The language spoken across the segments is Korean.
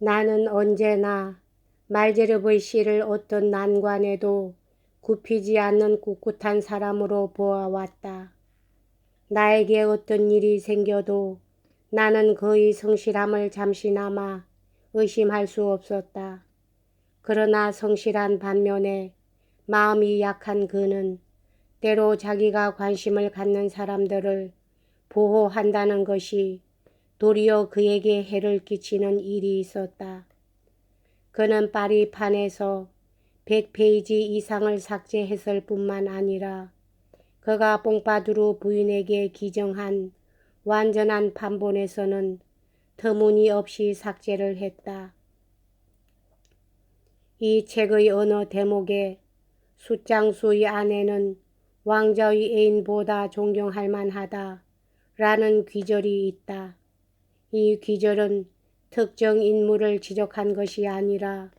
나는 언제나 말제르브의 시를 어떤 난관에도 굽히지 않는 꿋꿋한 사람으로 보아왔다. 나에게 어떤 일이 생겨도 나는 그의 성실함을 잠시나마 의심할 수 없었다. 그러나 성실한 반면에 마음이 약한 그는 때로 자기가 관심을 갖는 사람들을 보호한다는 것이 도리어 그에게 해를 끼치는 일이 있었다. 그는 파리판에서 100페이지 이상을 삭제했을 뿐만 아니라 그가 뽕파두루 부인에게 기정한 완전한 판본에서는 터무니없이 삭제를 했다. 이 책의 어느 대목에 숫장수의 아내는 왕자의 애인보다 존경할 만하다 라는 귀절이 있다. 이 귀절은 특정 인물을 지적한 것이 아니라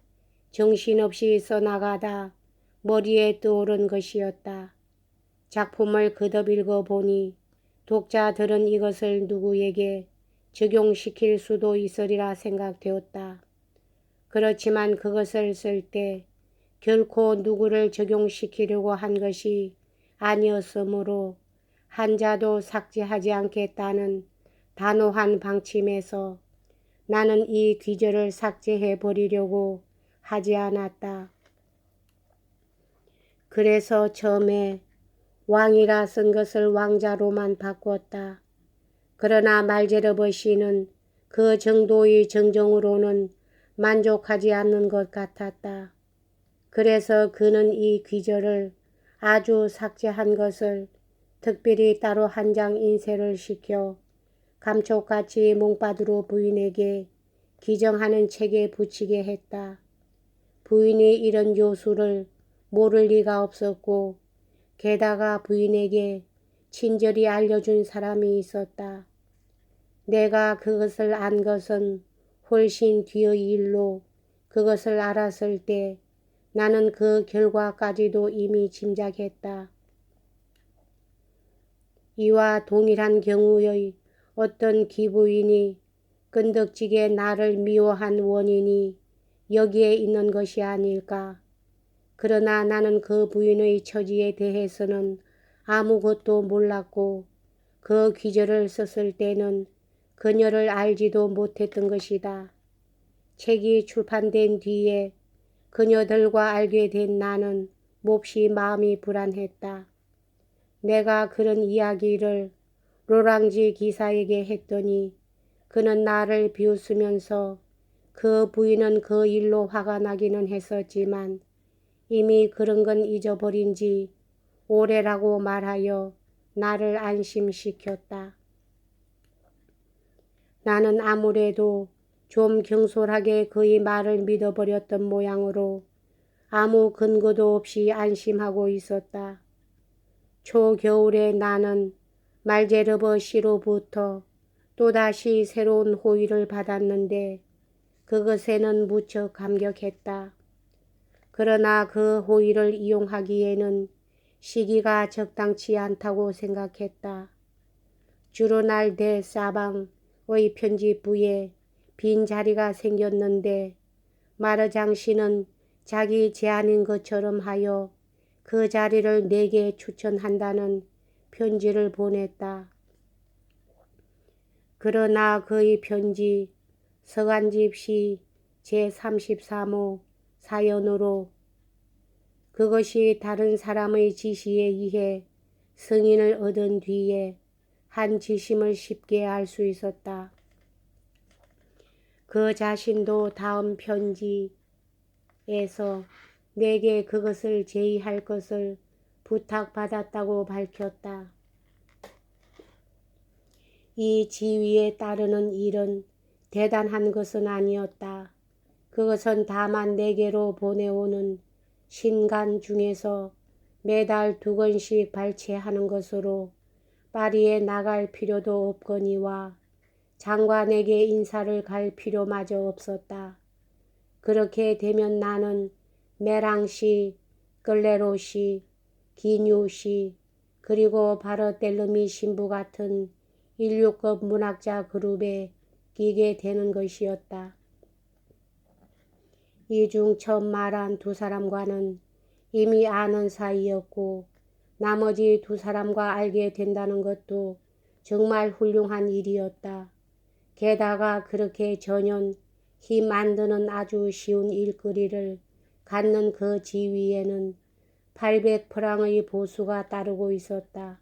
정신없이 써나가다 머리에 떠오른 것이었다. 작품을 거듭 읽어보니 독자들은 이것을 누구에게 적용시킬 수도 있으리라 생각되었다. 그렇지만 그것을 쓸 때 결코 누구를 적용시키려고 한 것이 아니었으므로 한자도 삭제하지 않겠다는 단호한 방침에서 나는 이 귀절을 삭제해 버리려고 하지 않았다. 그래서 처음에 왕이라 쓴 것을 왕자로만 바꿨다. 그러나 말제르버 씨는 그 정도의 정정으로는 만족하지 않는 것 같았다. 그래서 그는 이 귀절을 아주 삭제한 것을 특별히 따로 한 장 인쇄를 시켜 감쪽같이 몽바드로 부인에게 기정하는 책에 붙이게 했다. 부인이 이런 요수를 모를 리가 없었고 게다가 부인에게 친절히 알려준 사람이 있었다. 내가 그것을 안 것은 훨씬 뒤의 일로 그것을 알았을 때 나는 그 결과까지도 이미 짐작했다. 이와 동일한 경우의 어떤 기부인이 끈덕지게 나를 미워한 원인이 여기에 있는 것이 아닐까. 그러나 나는 그 부인의 처지에 대해서는 아무것도 몰랐고 그 귀절을 썼을 때는 그녀를 알지도 못했던 것이다. 책이 출판된 뒤에 그녀들과 알게 된 나는 몹시 마음이 불안했다. 내가 그런 이야기를 로랑지 기사에게 했더니 그는 나를 비웃으면서 그 부인은 그 일로 화가 나기는 했었지만 이미 그런 건 잊어버린 지 오래라고 말하여 나를 안심시켰다. 나는 아무래도 좀 경솔하게 그의 말을 믿어버렸던 모양으로 아무 근거도 없이 안심하고 있었다. 초겨울에 나는 말제르버 씨로부터 또다시 새로운 호의를 받았는데 그것에는 무척 감격했다. 그러나 그 호의를 이용하기에는 시기가 적당치 않다고 생각했다. 주로날 대 사방의 편집부에 빈 자리가 생겼는데 마르장 씨는 자기 제안인 것처럼 하여 그 자리를 내게 추천한다는 편지를 보냈다. 그러나 그의 편지 서간집시 제33호 사연으로 그것이 다른 사람의 지시에 의해 승인을 얻은 뒤에 한 지심을 쉽게 알 수 있었다. 그 자신도 다음 편지에서 내게 그것을 제의할 것을 부탁받았다고 밝혔다. 이 지위에 따르는 일은 대단한 것은 아니었다. 그것은 다만 내게로 보내오는 신간 중에서 매달 두 건씩 발췌하는 것으로 파리에 나갈 필요도 없거니와 장관에게 인사를 갈 필요마저 없었다. 그렇게 되면 나는 메랑시, 끌레로시, 기뉴시, 그리고 바르텔르미 신부 같은 인류급 문학자 그룹에 끼게 되는 것이었다. 이중 처음 말한 두 사람과는 이미 아는 사이였고 나머지 두 사람과 알게 된다는 것도 정말 훌륭한 일이었다. 게다가 그렇게 전혀 힘 안 드는 아주 쉬운 일거리를 갖는 그 지위에는 800 프랑의 보수가 따르고 있었다.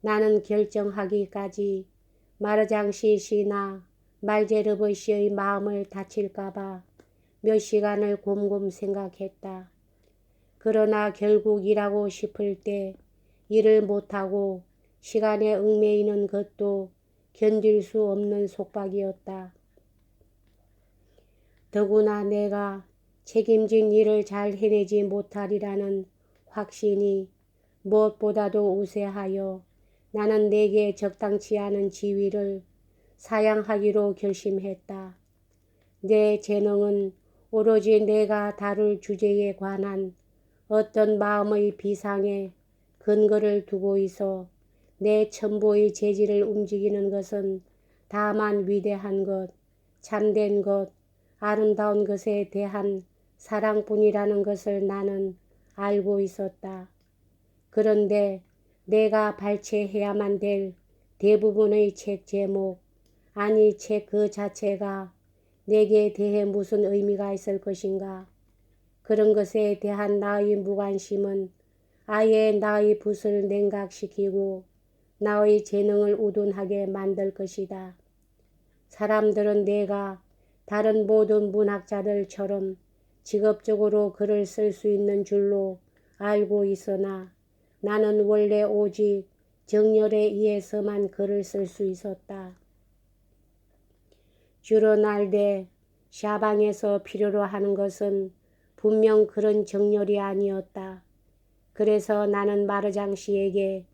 나는 결정하기까지 마르장시 씨나 말제르브 씨의 마음을 다칠까봐 몇 시간을 곰곰 생각했다. 그러나 결국 일하고 싶을 때 일을 못하고 시간에 얽매이는 것도 견딜 수 없는 속박이었다. 더구나 내가 책임진 일을 잘 해내지 못하리라는 확신이 무엇보다도 우세하여 나는 내게 적당치 않은 지위를 사양하기로 결심했다. 내 재능은 오로지 내가 다룰 주제에 관한 어떤 마음의 비상에 근거를 두고 있어 내 첨보의 재질을 움직이는 것은 다만 위대한 것, 참된 것, 아름다운 것에 대한 사랑뿐이라는 것을 나는 알고 있었다. 그런데 내가 발췌해야만 될 대부분의 책 제목, 아니 책 그 자체가 내게 대해 무슨 의미가 있을 것인가? 그런 것에 대한 나의 무관심은 아예 나의 붓을 냉각시키고 나의 재능을 우둔하게 만들 것이다. 사람들은 내가 다른 모든 문학자들처럼 직업적으로 글을 쓸 수 있는 줄로 알고 있으나 나는 원래 오직 정열에 의해서만 글을 쓸 수 있었다. 주로 날대 샤방에서 필요로 하는 것은 분명 그런 정열이 아니었다. 그래서 나는 마르장 씨에게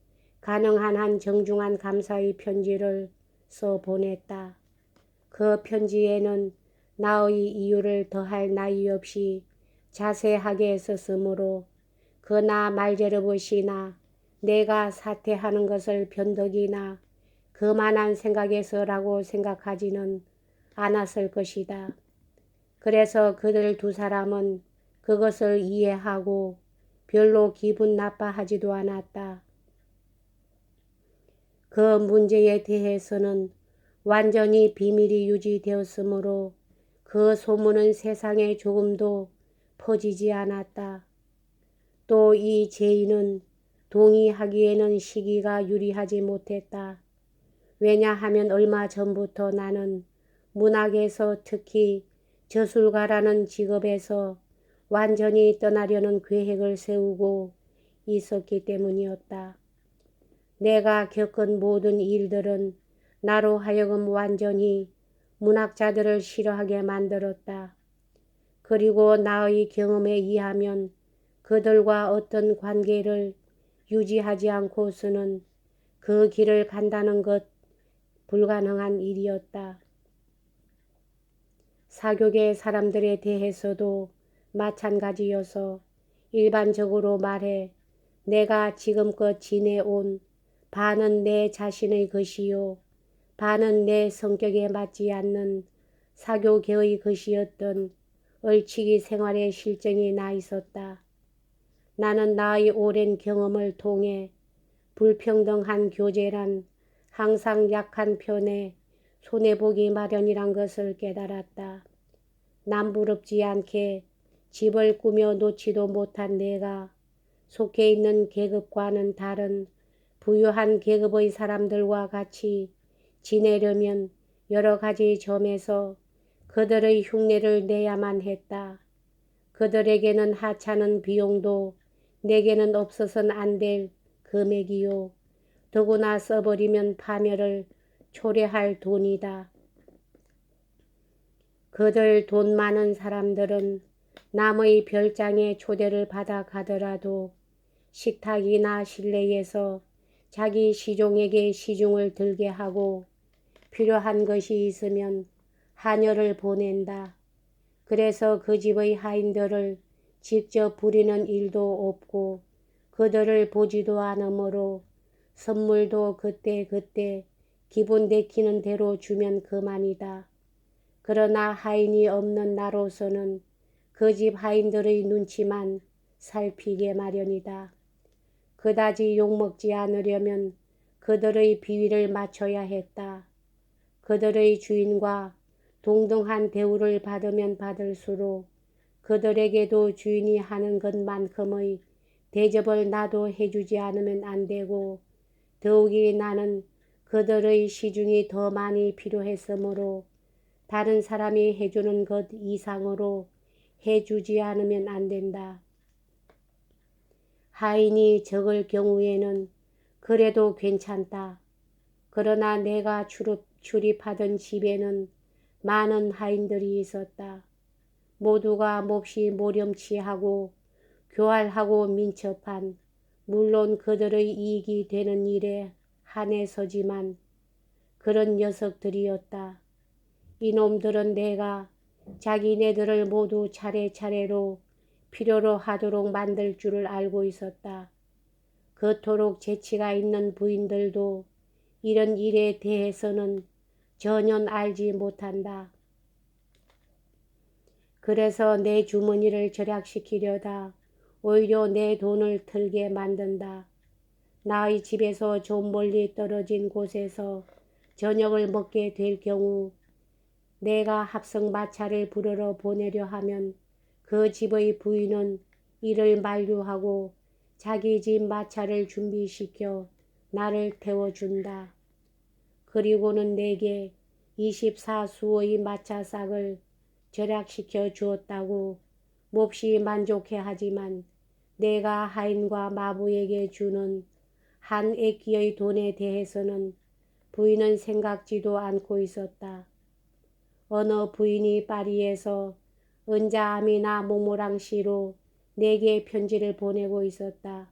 가능한 한 정중한 감사의 편지를 써 보냈다. 그 편지에는 나의 이유를 더할 나위 없이 자세하게 썼으므로 그나 말제르브 씨나 내가 사퇴하는 것을 변덕이나 그만한 생각에서라고 생각하지는 않았을 것이다. 그래서 그들 두 사람은 그것을 이해하고 별로 기분 나빠하지도 않았다. 그 문제에 대해서는 완전히 비밀이 유지되었으므로 그 소문은 세상에 조금도 퍼지지 않았다. 또 이 제의는 동의하기에는 시기가 유리하지 못했다. 왜냐하면 얼마 전부터 나는 문학에서 특히 저술가라는 직업에서 완전히 떠나려는 계획을 세우고 있었기 때문이었다. 내가 겪은 모든 일들은 나로 하여금 완전히 문학자들을 싫어하게 만들었다. 그리고 나의 경험에 의하면 그들과 어떤 관계를 유지하지 않고서는 그 길을 간다는 것 불가능한 일이었다. 사교계 사람들에 대해서도 마찬가지여서 일반적으로 말해 내가 지금껏 지내온 반은 내 자신의 것이요 반은 내 성격에 맞지 않는 사교계의 것이었던 얼치기 생활의 실정이 나 있었다. 나는 나의 오랜 경험을 통해 불평등한 교제란 항상 약한 편에 손해보기 마련이란 것을 깨달았다. 남부럽지 않게 집을 꾸며 놓지도 못한 내가 속해 있는 계급과는 다른 부유한 계급의 사람들과 같이 지내려면 여러 가지 점에서 그들의 흉내를 내야만 했다. 그들에게는 하찮은 비용도 내게는 없어선 안 될 금액이요. 더구나 써버리면 파멸을 초래할 돈이다. 그들 돈 많은 사람들은 남의 별장에 초대를 받아 가더라도 식탁이나 실내에서 자기 시종에게 시중을 들게 하고 필요한 것이 있으면 하녀를 보낸다. 그래서 그 집의 하인들을 직접 부리는 일도 없고 그들을 보지도 않으므로 선물도 그때그때 그때 기분 내키는 대로 주면 그만이다. 그러나 하인이 없는 나로서는 그 집 하인들의 눈치만 살피게 마련이다. 그다지 욕먹지 않으려면 그들의 비위를 맞춰야 했다. 그들의 주인과 동등한 대우를 받으면 받을수록 그들에게도 주인이 하는 것만큼의 대접을 나도 해주지 않으면 안 되고 더욱이 나는 그들의 시중이 더 많이 필요했으므로 다른 사람이 해주는 것 이상으로 해주지 않으면 안 된다. 하인이 적을 경우에는 그래도 괜찮다. 그러나 내가 출입, 출입하던 집에는 많은 하인들이 있었다. 모두가 몹시 모렴치하고 교활하고 민첩한 물론 그들의 이익이 되는 일에 한해서지만 그런 녀석들이었다. 이놈들은 내가 자기네들을 모두 차례차례로 필요로 하도록 만들 줄을 알고 있었다. 그토록 재치가 있는 부인들도 이런 일에 대해서는 전혀 알지 못한다. 그래서 내 주머니를 절약시키려다 오히려 내 돈을 틀게 만든다. 나의 집에서 좀 멀리 떨어진 곳에서 저녁을 먹게 될 경우 내가 합성 마차를 부르러 보내려 하면 그 집의 부인은 이를 만류하고 자기 집 마차를 준비시켜 나를 태워준다. 그리고는 내게 24수의 마차싹을 절약시켜 주었다고 몹시 만족해 하지만 내가 하인과 마부에게 주는 한 액기의 돈에 대해서는 부인은 생각지도 않고 있었다. 어느 부인이 파리에서 은자암이나 모모랑 씨로 내게 편지를 보내고 있었다.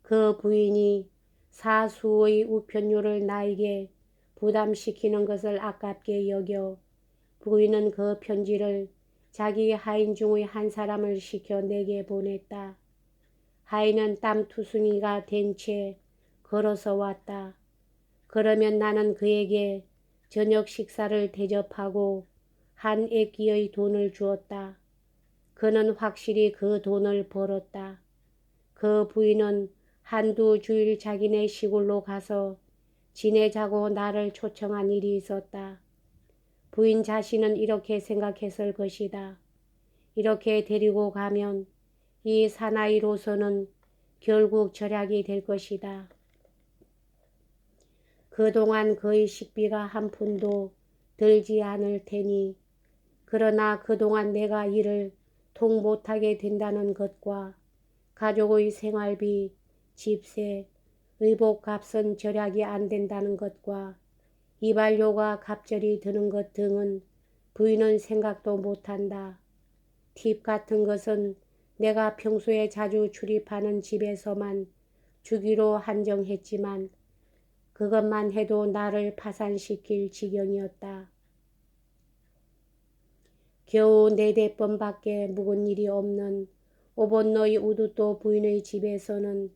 그 부인이 사수의 우편료를 나에게 부담시키는 것을 아깝게 여겨 부인은 그 편지를 자기 하인 중의 한 사람을 시켜 내게 보냈다. 하인은 땀 투순이가 된 채 걸어서 왔다. 그러면 나는 그에게 저녁 식사를 대접하고 한 액기의 돈을 주었다. 그는 확실히 그 돈을 벌었다. 그 부인은 한두 주일 자기네 시골로 가서 지내자고 나를 초청한 일이 있었다. 부인 자신은 이렇게 생각했을 것이다. 이렇게 데리고 가면 이 사나이로서는 결국 절약이 될 것이다. 그동안 그의 식비가 한 푼도 들지 않을 테니 그러나 그동안 내가 이를 통 못하게 된다는 것과 가족의 생활비, 집세, 의복 값은 절약이 안 된다는 것과 이발료가 갑절이 드는 것 등은 부인은 생각도 못한다. 팁 같은 것은 내가 평소에 자주 출입하는 집에서만 주기로 한정했지만 그것만 해도 나를 파산시킬 지경이었다. 겨우 네댓 번밖에 묵은 일이 없는 오번너의 우두또 부인의 집에서는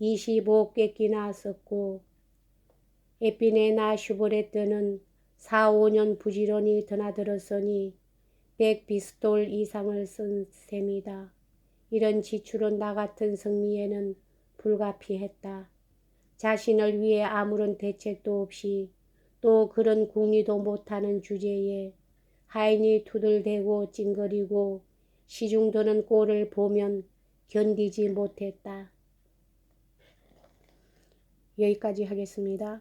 25객기나 썼고 에피네나 슈브레트는 4, 5년 부지런히 드나들었으니 100 비스톨 이상을 쓴 셈이다. 이런 지출은 나 같은 성미에는 불가피했다. 자신을 위해 아무런 대책도 없이 또 그런 궁리도 못하는 주제에 하인이 투들대고 찡거리고 시중드는 꼴을 보면 견디지 못했다. 여기까지 하겠습니다.